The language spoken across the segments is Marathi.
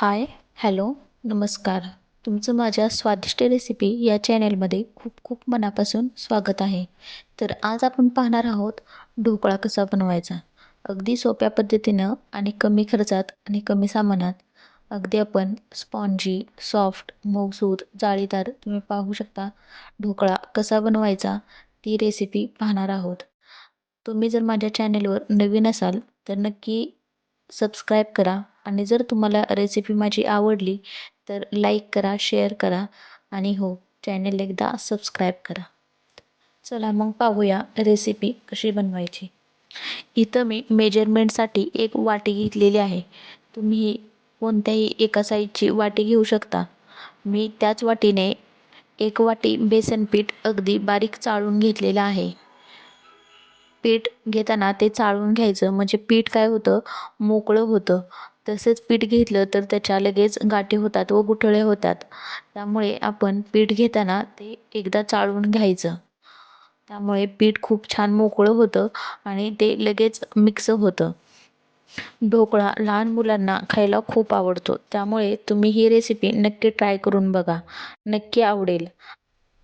हाय हॅलो नमस्कार. तुमचं माझ्या स्वादिष्ट रेसिपी या चॅनलमध्ये खूप खूप मनापासून स्वागत आहे. तर आज आपण पाहणार आहोत ढोकळा कसा बनवायचा. अगदी सोप्या पद्धतीनं आणि कमी खर्चात आणि कमी सामानात. अगदी आपण स्पॉन्जी सॉफ्ट मऊसूद जाळीदार तुम्ही पाहू शकता ढोकळा कसा बनवायचा ती रेसिपी पाहणार आहोत. तुम्ही जर माझ्या चॅनेलवर नवीन असाल तर नक्की सबस्क्राईब करा आणि जर तुम्हाला रेसिपी माझी आवडली तर लाईक करा शेअर करा आणि हो चॅनेल एकदा सबस्क्राईब करा. चला मग पाहूया रेसिपी कशी बनवायची. इथं मी मेजरमेंटसाठी एक वाटी घेतलेली आहे. तुम्ही कोणत्याही एका साईजची वाटी घेऊ शकता. मी त्याच वाटीने एक वाटी बेसन पीठ अगदी बारीक चाळून घेतलेलं आहे. पीठ घेताना ते चाळून घ्यायचं म्हणजे पीठ काय होतं? मोकळं होतं. तसेच पीठ घेतलं तर त्याच्या लगेच गाठी होतात व गुठळे होतात. त्यामुळे आपण पीठ घेताना ते एकदा चाळून घ्यायचं. त्यामुळे पीठ खूप छान मोकळं होतं आणि ते लगेच मिक्स होतं. ढोकळा लहान मुलांना खायला खूप आवडतो. त्यामुळे तुम्ही ही रेसिपी नक्की ट्राय करून बघा. नक्की आवडेल.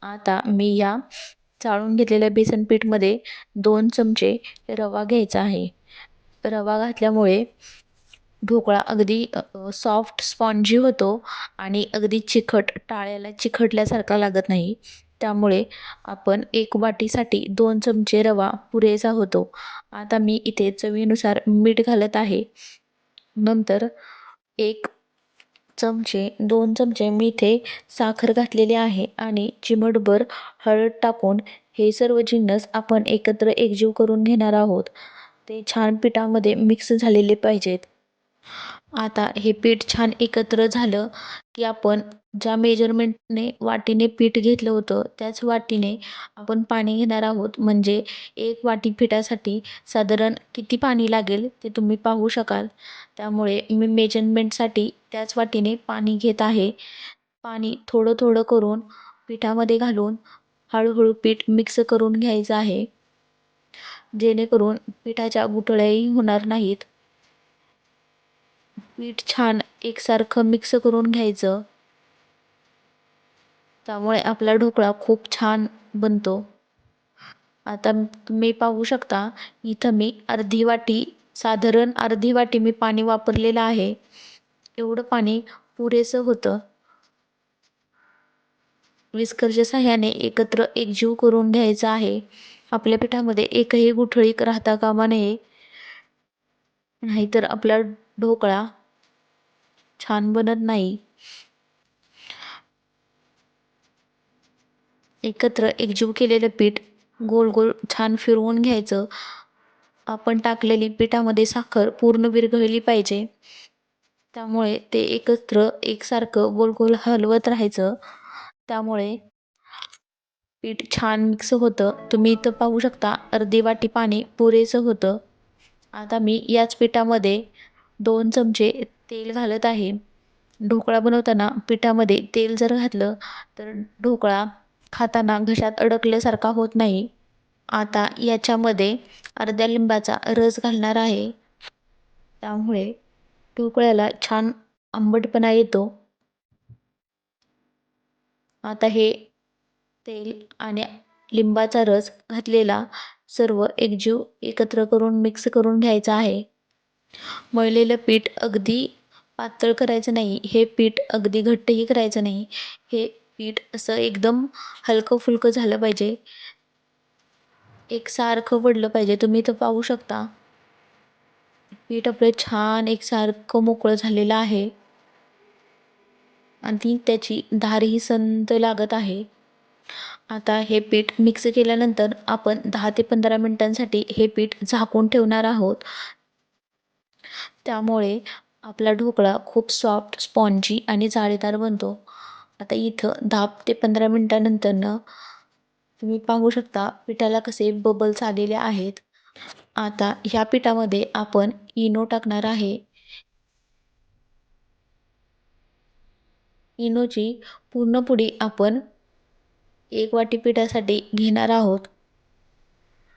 आता मी या चाळून घेतलेल्या बेसन पीठमध्ये दोन चमचे रवा घ्यायचा आहे. रवा घातल्यामुळे ढोकळा अगदी सॉफ्ट स्पॉन्जी होतो आणि अगदी चिकट टाळ्याला चिकटल्यासारखा लागत नाही. त्यामुळे आपण एक वाटीसाठी दोन चमचे रवा पुरेसा होतो. आता मी इथे चवीनुसार मीठ घालत आहे. नंतर एक चमचे दोन चमचे मी इथे साखर घातलेली आहे आणि चिमटभर हळद टाकून हे सर्व जिन्नस आपण एकत्र एकजीव करून घेणार आहोत. ते छान पिठामध्ये मिक्स झालेले पाहिजेत. आता हे पीठ छान एकत्र झालं की आपण ज्या मेजरमेंटने वाटीने पीठ घेतलं होतं त्याच वाटीने आपण पाणी घेणार आहोत. म्हणजे एक वाटी पिठासाठी साधारण किती पाणी लागेल ते तुम्ही पाहू शकाल. त्यामुळे मी मेजरमेंटसाठी त्याच वाटीने पाणी घेत आहे. पाणी थोडं थोडं करून पिठामध्ये घालून हळूहळू पीठ मिक्स करून घ्यायचं आहे. जेणेकरून पिठाच्या गुठळ्याही होणार नाहीत. पीठ छान एकसारखं मिक्स करून घ्यायचं. त्यामुळे आपला ढोकळा खूप छान बनतो. आता तुम्ही पाहू शकता इथं मी अर्धी वाटी साधारण अर्धी वाटी मी पाणी वापरलेलं आहे. एवढं पाणी पुरेसं होतं. विस्करच्या साह्याने एकत्र एकजीव करून घ्यायचं आहे. आपल्या पिठामध्ये एकही गुठळी राहता कामा नये. नाहीतर आपला ढोकळा छान बनत नाही. एकत्र एकजीव केलेलं पीठ गोल गोल छान फिरवून घ्यायचं. आपण टाकलेली पिठामध्ये साखर पूर्ण विरघळली पाहिजे. त्यामुळे ते एकत्र एकसारखं गोल गोल हलवत राहायचं. त्यामुळे पीठ छान मिक्स होतं. तुम्ही इथं पाहू शकता अर्धी वाटी पाणी पुरेसं होतं. आता मी याच पिठामध्ये दोन चमचे तेल घालत आहे. ढोकळा बनवताना पिठामध्ये तेल जर घातलं तर ढोकळा खाताना घशात अडकल्यासारखा होत नाही. आता याच्यामध्ये अर्ध्या लिंबाचा रस घालणार आहे. त्यामुळे ढोकळ्याला छान आंबटपणा येतो. आता हे तेल आणि लिंबाचा रस घातलेला सर्व एकजीव एकत्र करून मिक्स करून घ्यायचा आहे. मळलेलं पीठ अगदी पातळ करायचं नाही. हे पीठ अगदी घट्टही करायचं नाही. हे पीठ असं एकदम हलकं फुलकं झालं पाहिजे. एकसारखं पडलं पाहिजे. तुम्ही तर पाहू शकता. पीठ आपलं छान एकसारखं मोकळं झालेलं आहे. आणि त्याची धारही संत लागत आहे. आता हे पीठ मिक्स केल्यानंतर आपण दहा ते पंधरा मिनटांसाठी हे पीठ झाकून ठेवणार आहोत. त्यामुळे आपला ढोकळा खूप सॉफ्ट स्पॉन्जी आणि जाळीदार बनतो. आता इथं दहा ते पंधरा मिनटानंतरनं तुम्ही पाहू शकता पिठाला कसे बबल्स आलेले आहेत. आता ह्या पिठामध्ये आपण इनो टाकणार आहे. इनोची पूर्ण पुडी आपण एक वाटी पिठासाठी घेणार आहोत.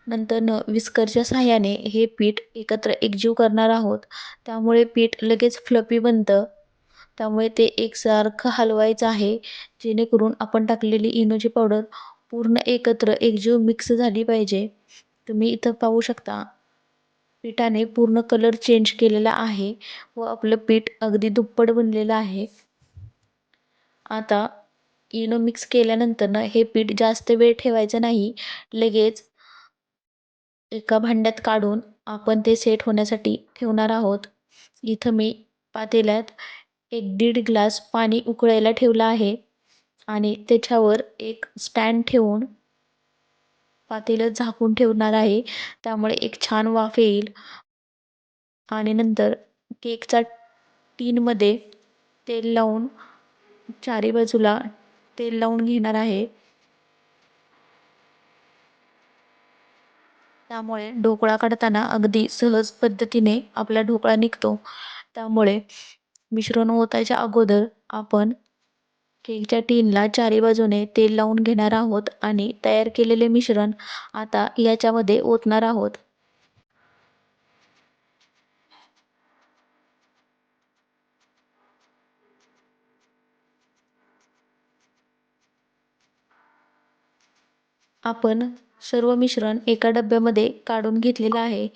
नंतर विस्करच्या साहाय्याने हे पीठ एकत्र एकजीव करणार आहोत. त्यामुळे पीठ लगेच फ्लपी बनतं. त्यामुळे ते एकसारखं हलवायचं आहे. जेणेकरून आपण टाकलेली इनोची पावडर पूर्ण एकत्र एकजीव मिक्स झाली पाहिजे. तुम्ही इथं पाहू शकता पिठाने पूर्ण कलर चेंज केलेला आहे व आपलं पीठ अगदी दुप्पट बनलेलं आहे. आता इनो मिक्स केल्यानंतर ना हे पीठ जास्त वेळ ठेवायचं नाही. लगेच एका भांड्यात काढून आपण ते सेट होण्यासाठी ठेवणार आहोत. इथं मी पातेल्यात एक दीड ग्लास पाणी उकळायला ठेवलं आहे आणि त्याच्यावर एक स्टँड ठेवून पातेलं झाकून ठेवणार आहे. त्यामुळे एक छान वाफ येईल. आणि नंतर केकचा टीनमध्ये तेल लावून चारी बाजूला तेल लावून घेणार आहे. त्यामुळे ढोकळा काढताना अगदी सहज पद्धतीने आपला ढोकळा निघतो. त्यामुळे मिश्रण ओतायच्या अगोदर आपण केकच्या टीनला चारी बाजूने तेल लावून घेणार आहोत आणि तयार केलेले मिश्रण आता याच्यामध्ये ओतणार आहोत. आपण सर्व मिश्रण एका डब्यामध्ये काढून घेतलेलं आहे.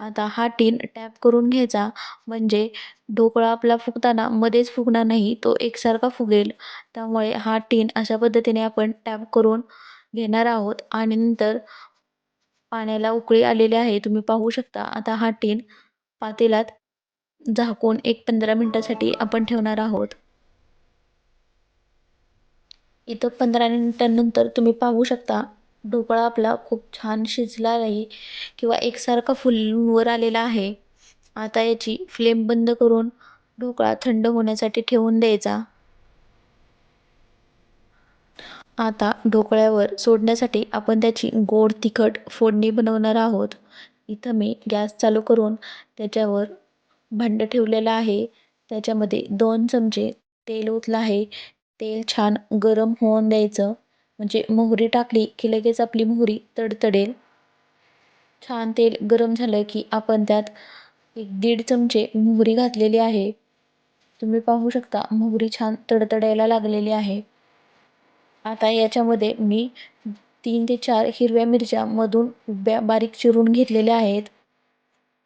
आता हा टीन टॅप करून घ्यायचा. म्हणजे ढोकळा आपला फुगताना मध्येच फुगणार नाही तो एकसारखा फुगेल. त्यामुळे हा टीन अशा पद्धतीने आपण टॅप करून घेणार आहोत. आणि नंतर पाण्याला उकळी आलेली आहे तुम्ही पाहू शकता. आता हा टीन पातेलात झाकून एक पंधरा मिनटासाठी आपण ठेवणार आहोत. इथं पंधरा मिनटांनंतर तुम्ही पाहू शकता ढोकळा आपला खूप छान शिजला आहे किंवा एकसारखा फुलवर आलेला आहे. आता याची फ्लेम बंद करून ढोकळा थंड होण्यासाठी ठेवून द्यायचा. आता ढोकळ्यावर सोडण्यासाठी आपण त्याची गोड तिखट फोडणी बनवणार आहोत. इथं मी गॅस चालू करून त्याच्यावर भांडं ठेवलेलं आहे. त्याच्यामध्ये दोन चमचे तेल ओतलं आहे. तेल छान गरम होऊन द्यायचं. म्हणजे मोहरी टाकली की लगेच आपली मोहरी तडतडेल. छान तेल गरम झालं की आपण त्यात एक दीड चमचे मोहरी घातलेली आहे. तुम्ही पाहू शकता मोहरी छान तडतडायला लागलेली आहे. आता याच्यामध्ये मी तीन ते चार हिरव्या मिरच्या मधून उभ्या बारीक चिरून घेतलेल्या आहेत.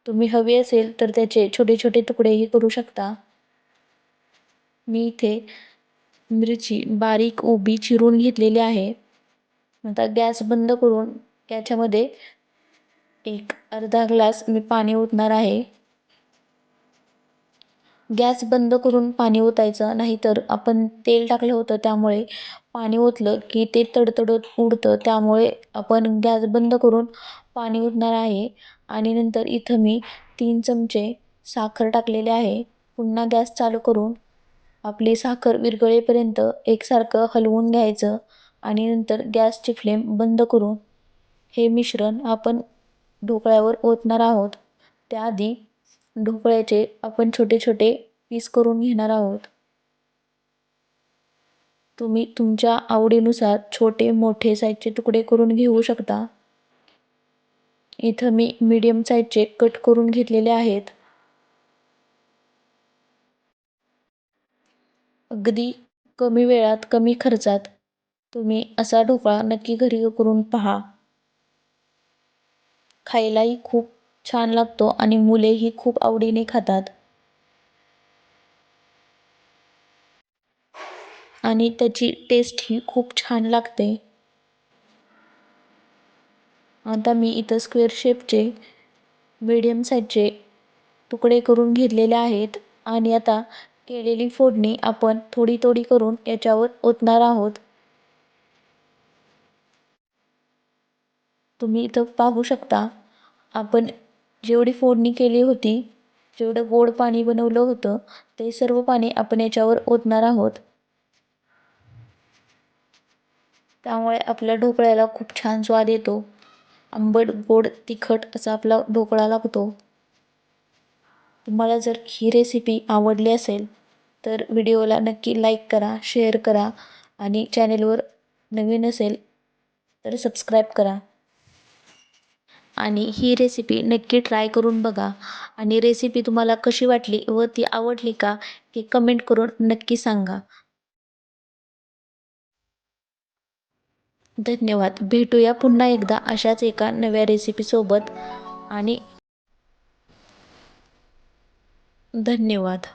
तुम्ही हवी असेल तर त्याचे छोटे छोटे तुकडेही करू शकता. मी इथे मिरची बारीक उभी चिरून घेतलेली आहे. आता गॅस बंद करून याच्यामध्ये एक अर्धा ग्लास मी पाणी ओतणार आहे. गॅस बंद करून पाणी ओतायचं नाहीतर आपण तेल टाकलं होतं त्यामुळे पाणी ओतलं की ते तडतडत उडतं. त्यामुळे आपण गॅस बंद करून पाणी ओतणार आहे. आणि नंतर इथं मी तीन चमचे साखर टाकलेले आहे. पुन्हा गॅस चालू करून आपली साखर विरघळेपर्यंत एकसारखं हलवून घ्यायचं आणि नंतर गॅसची फ्लेम बंद करून हे मिश्रण आपण ढोकळ्यावर ओतणार आहोत. त्याआधी ढोकळ्याचे आपण छोटे छोटे पीस करून घेणार आहोत. तुम्ही तुमच्या आवडीनुसार छोटे मोठे साईजचे तुकडे करून घेऊ शकता. इथं मी मीडियम साईजचे कट करून घेतलेले आहेत. अगदी कमी वेळात कमी खर्चात तुम्ही असा ढोकळा नक्की घरी करून पहा. खायलाही खूप छान लागतो आणि मुलेही खूप आवडीने खातात. आणि त्याची टेस्ट ही खूप छान लागते. आता मी इथं स्क्वेअर शेपचे मीडियम साईजचे तुकडे करून घेतलेले आहेत आणि आता केलेली फोडणी आपण थोडी थोडी करून याच्यावर ओतणार आहोत. तुम्ही इथं पाहू शकता आपण जेवढी फोडणी केली होती जेवढं गोड पाणी बनवलं होतं ते सर्व पाणी आपण याच्यावर ओतणार आहोत. त्यामुळे आपल्या ढोकळ्याला खूप छान स्वाद येतो. आंबट गोड तिखट असा आपला ढोकळा लागतो. तुम्हाला जर ही रेसिपी आवडली असेल तर व्हिडिओला नक्की लाईक करा शेअर करा आणि चॅनेलवर नवीन असेल तर सबस्क्राईब करा. आणि ही रेसिपी नक्की ट्राय करून बघा. आणि रेसिपी तुम्हाला कशी वाटली व ती आवडली का हे कमेंट करून नक्की सांगा. धन्यवाद. भेटूया पुन्हा एकदा अशाच एका नव्या रेसिपीसोबत आणि धन्यवाद.